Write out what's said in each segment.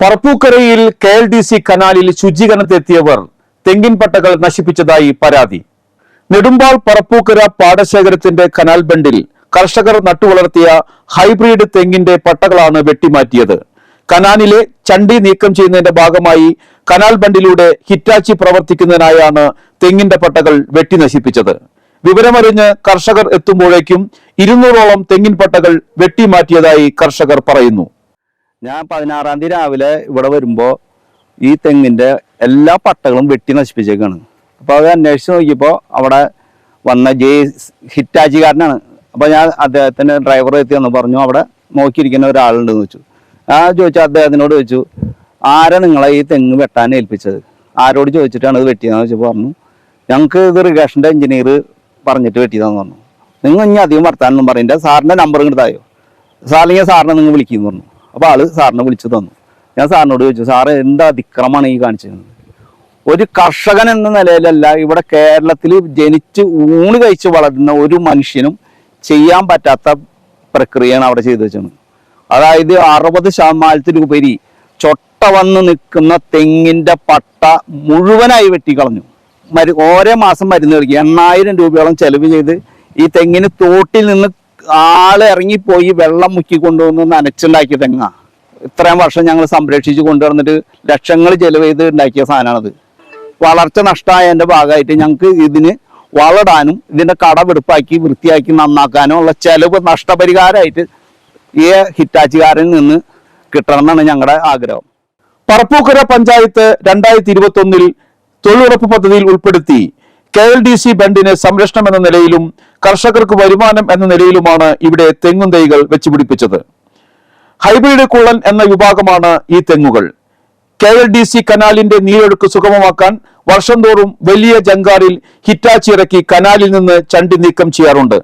പറപ്പൂക്കരയിൽ K L D C കനാലിൽ ശുചീകരണത്തെത്തിയവർ തെങ്ങിൻ പട്ടകൾ നശിപ്പിച്ചതായി പരാതി. നെടുമ്പാൾ പറപ്പൂക്കര പാടശേഖരത്തിന്റെ കനാൽ ബണ്ടിൽ കർഷകർ നട്ടുവളർത്തിയ ഹൈബ്രിഡ് തെങ്ങിന്റെ പട്ടകളാണ് വെട്ടിമാറ്റിയത്. കനാലിലെ ചണ്ടി നീക്കം ചെയ്യുന്നതിന്റെ ഭാഗമായി കനാൽ ബണ്ടിലൂടെ ഹിറ്റാച്ചി പ്രവർത്തിക്കുന്നതിനായാണ് തെങ്ങിന്റെ പട്ടകൾ വെട്ടി നശിപ്പിച്ചത്. വിവരമറിഞ്ഞ് കർഷകർ എത്തുമ്പോഴേക്കും ഇരുന്നൂറോളം തെങ്ങിൻ പട്ടകൾ വെട്ടിമാറ്റിയതായി കർഷകർ പറയുന്നു. ഞാൻ പതിനാറാം തീയതി രാവിലെ ഇവിടെ വരുമ്പോൾ ഈ തെങ്ങിന്റെ എല്ലാ പട്ടകളും വെട്ടി നശിപ്പിച്ചേക്കാണ്. അപ്പോൾ അത് അന്വേഷിച്ച് നോക്കിയപ്പോൾ അവിടെ വന്ന ജെ ഹിറ്റാച്ചിക്കാരനാണ്. അപ്പോൾ ഞാൻ അദ്ദേഹത്തിന്റെ ഡ്രൈവർ എത്തി എന്ന് പറഞ്ഞു അവിടെ നോക്കിയിരിക്കുന്ന ഒരാളുണ്ടെന്ന് വെച്ചു ഞാൻ ചോദിച്ചു അദ്ദേഹത്തിനോട് ചോദിച്ചു ആരാ നിങ്ങളെ ഈ തെങ്ങ് വെട്ടാൻ ഏൽപ്പിച്ചത്? ആരോട് ചോദിച്ചിട്ടാണ് ഇത് വെട്ടിയതെന്ന് വെച്ചപ്പോൾ പറഞ്ഞു ഞങ്ങൾക്ക് ഇത് റിഗേഷന്റെ എഞ്ചിനീയർ പറഞ്ഞിട്ട് വെട്ടിയതാന്ന് പറഞ്ഞു. നിങ്ങൾ ഇനി അധികം വർത്താനൊന്നും പറയില്ല സാറിന്റെ നമ്പർ ഇങ്ങോട്ട് തായോ? സാറില്ലെങ്കിൽ സാറിനെ നിങ്ങൾ വിളിക്കുന്നു പറഞ്ഞു. അപ്പോൾ ആൾ സാറിനെ വിളിച്ചു തന്നു. ഞാൻ സാറിനോട് ചോദിച്ചു സാറ് എന്താ അതിക്രമമാണ് ഈ കാണിച്ചത്? ഒരു കർഷകൻ എന്ന നിലയിലല്ല ഇവിടെ കേരളത്തിൽ ജനിച്ച് ഊണ് കഴിച്ച് വളരുന്ന ഒരു മനുഷ്യനും ചെയ്യാൻ പറ്റാത്ത പ്രക്രിയയാണ് അവിടെ ചെയ്തു വെച്ചത്. അതായത് അറുപത് ശതമാനത്തിലുപരി ചൊട്ട വന്ന് നിൽക്കുന്ന തെങ്ങിന്റെ പട്ട മുഴുവനായി വെട്ടിക്കളഞ്ഞു. മരു ഓരോ മാസം മരുന്ന് കളിക്കും എണ്ണായിരം രൂപയോളം ചെലവ് ചെയ്ത് ഈ തെങ്ങിന് തോട്ടിൽ നിന്ന് ആൾ ഇറങ്ങിപ്പോയി വെള്ളം മുക്കി കൊണ്ടുവന്ന് നനച്ചുണ്ടാക്കിയ തെങ്ങ. ഇത്രയും വർഷം ഞങ്ങൾ സംരക്ഷിച്ച് കൊണ്ടുവന്നിട്ട് ലക്ഷങ്ങൾ ചെലവ് ചെയ്ത് ഉണ്ടാക്കിയ സാധനമാണത് വളർച്ച നഷ്ടമായതിന്റെ ഭാഗമായിട്ട് ഞങ്ങൾക്ക് ഇതിന് വളടാനും കട കടവെടുപ്പാക്കി വൃത്തിയാക്കി നന്നാക്കാനും ഉള്ള ചെലവ് നഷ്ടപരിഹാരമായിട്ട് ഈ ഹിറ്റാച്ചുകാരിൽ നിന്ന് കിട്ടണം എന്നാണ് ഞങ്ങളുടെ ആഗ്രഹം. പറപ്പൂക്കര പഞ്ചായത്ത് രണ്ടായിരത്തി ഇരുപത്തി ഒന്നിൽ തൊഴിലുറപ്പ് പദ്ധതിയിൽ ഉൾപ്പെടുത്തി കെ എൽ ഡി സി ബണ്ടിന് സംരക്ഷണം എന്ന നിലയിലും കർഷകർക്ക് വരുമാനം എന്ന നിലയിലുമാണ് ഇവിടെ തെങ്ങും തൈകൾ വെച്ചുപിടിപ്പിച്ചത്. ഹൈബ്രിഡ് കുള്ളൻ എന്ന വിഭാഗമാണ് ഈ തെങ്ങുകൾ. കെ എൽ ഡി സി കനാലിന്റെ നീരൊഴുക്ക് സുഗമമാക്കാൻ വർഷം തോറും വലിയ ജങ്കാറിൽ ഹിറ്റാച്ചി ഇറക്കി കനാലിൽ നിന്ന് ചണ്ടി നീക്കം ചെയ്യാറുണ്ട്.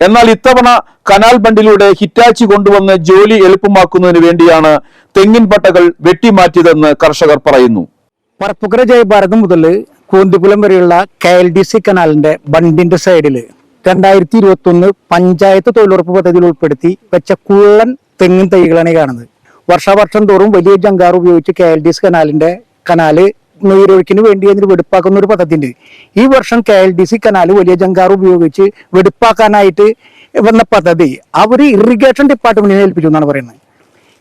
എന്നാൽ ഇത്തവണ കനാൽ ബണ്ടിലൂടെ ഹിറ്റാച്ചി കൊണ്ടുവന്ന് ജോലി എളുപ്പമാക്കുന്നതിന് വേണ്ടിയാണ് തെങ്ങിൻ പട്ടകൾ വെട്ടിമാറ്റിയതെന്ന് കർഷകർ പറയുന്നു. പറപ്പുക്കര ജയഭാരതം മുതൽ കൂന്തിപുലം വരെയുള്ള കെ എൽ ഡി സി കനാലിന്റെ ബണ്ടിന്റെ സൈഡിൽ രണ്ടായിരത്തി ഇരുപത്തി ഒന്ന് പഞ്ചായത്ത് തൊഴിലുറപ്പ് പദ്ധതിയിൽ ഉൾപ്പെടുത്തി വെച്ച കുള്ളൻ തെങ്ങിൻ തൈകളാണ് കാണുന്നത്. വർഷാവർഷം തോറും വലിയ ജങ്കാർ ഉപയോഗിച്ച് കെ എൽ ഡി എസ് കനാലിന്റെ കനാല് നീരൊഴുക്കിന് വേണ്ടി അതിന് വെടുപ്പാക്കുന്ന ഒരു പദ്ധതി ഉണ്ട് ഈ വർഷം K L D C canal വലിയ ജങ്കാർ ഉപയോഗിച്ച് വെടുപ്പാക്കാനായിട്ട് വന്ന പദ്ധതി അവർ ഇറിഗേഷൻ ഡിപ്പാർട്ട്മെന്റിനെ ഏൽപ്പിച്ചു എന്നാണ് പറയുന്നത്.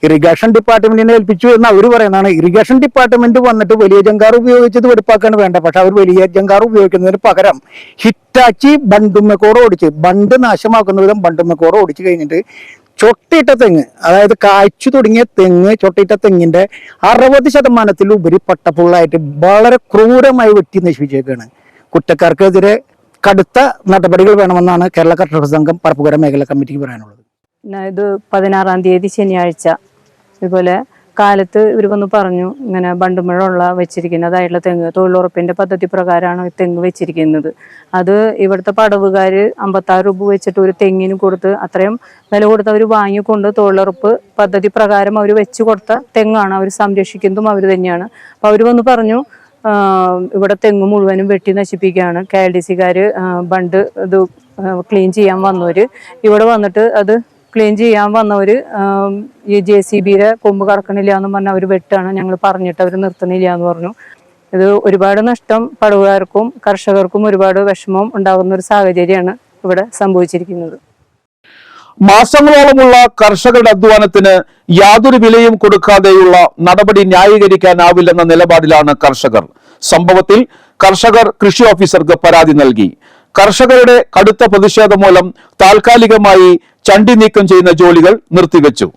ഇറിഗേഷൻ ഡിപ്പാർട്ട്മെന്റിനെ ഏൽപ്പിച്ചു എന്ന് അവർ പറയുന്നതാണ്. ഇറിഗേഷൻ ഡിപ്പാർട്ട്മെന്റ് വന്നിട്ട് വലിയ ജങ്കാർ ഉപയോഗിച്ചത് വെടിപ്പാക്കാണ് വേണ്ട പക്ഷെ അവർ വലിയ ജങ്കാർ ഉപയോഗിക്കുന്നതിന് പകരം ഹിറ്റാച്ചി ബണ്ടുമ്മക്കോട് ഓടിച്ച് ബണ്ട് നാശമാക്കുന്ന വിധം ബണ്ടുമ്മക്കോട് ഓടിച്ച് കഴിഞ്ഞിട്ട് ചൊട്ടിയിട്ട തെങ്ങ് അതായത് കായ്ച്ചു തുടങ്ങിയ തെങ്ങ് ചൊട്ടിയിട്ട തെങ്ങിന്റെ അറുപത് ശതമാനത്തിൽ ഉപരി പട്ടപ്പുള്ളായിട്ട് വളരെ ക്രൂരമായി വെട്ടി നശിപ്പിച്ചേക്കാണ്. കുറ്റക്കാർക്കെതിരെ കടുത്ത നടപടികൾ വേണമെന്നാണ് കേരള കർഷക സംഘം പറപ്പുകര മേഖലാ കമ്മിറ്റിക്ക് പറയാനുള്ളത്. ഇത് പതിനാറാം തീയതി ശനിയാഴ്ച. ഇതുപോലെ കാലത്ത് ഇവർ വന്ന് പറഞ്ഞു ഇങ്ങനെ ബണ്ടുമഴയുള്ള വെച്ചിരിക്കുന്നതായിട്ടുള്ള തെങ്ങ് തൊഴിലുറപ്പിന്റെ പദ്ധതി പ്രകാരമാണ് തെങ്ങ് വെച്ചിരിക്കുന്നത്. അത് ഇവിടുത്തെ പടവുകാർ അമ്പത്താറ് രൂപ വെച്ചിട്ട് ഒരു തെങ്ങിന് കൊടുത്ത് അത്രയും വില കൊടുത്ത് അവർ വാങ്ങിക്കൊണ്ട് തൊഴിലുറപ്പ് പദ്ധതി പ്രകാരം അവർ വെച്ച് കൊടുത്ത തെങ്ങാണ് അവർ സംരക്ഷിക്കുന്നതും അവർ തന്നെയാണ്. അപ്പോൾ അവർ വന്ന് പറഞ്ഞു ഇവിടെ തെങ്ങ് മുഴുവനും വെട്ടി നശിപ്പിക്കുകയാണ്. കെ എൽ ഡി സിക്കാർ ബണ്ട് ഇത് ക്ലീൻ ചെയ്യാൻ വന്നവർ ഇവിടെ വന്നിട്ട് അത് ക്ലീൻ ചെയ്യാൻ വന്നവർ ഈ ജെ സി ബിയുടെ കൊമ്പ് കറക്കണില്ല എന്ന് പറഞ്ഞ അവർ വെട്ടാണ് ഞങ്ങൾ പറഞ്ഞിട്ട് അവർ നിർത്തണില്ല എന്ന് പറഞ്ഞു. ഇത് ഒരുപാട് നഷ്ടം പടവുകാർക്കും കർഷകർക്കും ഒരുപാട് വിഷമം ഉണ്ടാകുന്ന ഒരു സാഹചര്യമാണ് ഇവിടെ സംഭവിച്ചിരിക്കുന്നത്. മാസങ്ങളോളമുള്ള കർഷകരുടെ അധ്വാനത്തിന് യാതൊരു വിലയും കൊടുക്കാതെയുള്ള നടപടി ന്യായീകരിക്കാനാവില്ലെന്ന നിലപാടിലാണ് കർഷകർ. സംഭവത്തിൽ കർഷകർ കൃഷി ഓഫീസർക്ക് പരാതി നൽകി. കർഷകരുടെ കടുത്ത പ്രതിഷേധം മൂലം താൽക്കാലികമായി ചണ്ടി നീക്കം ചെയ്യുന്ന ജോലികൾ നിർത്തിവെച്ചു.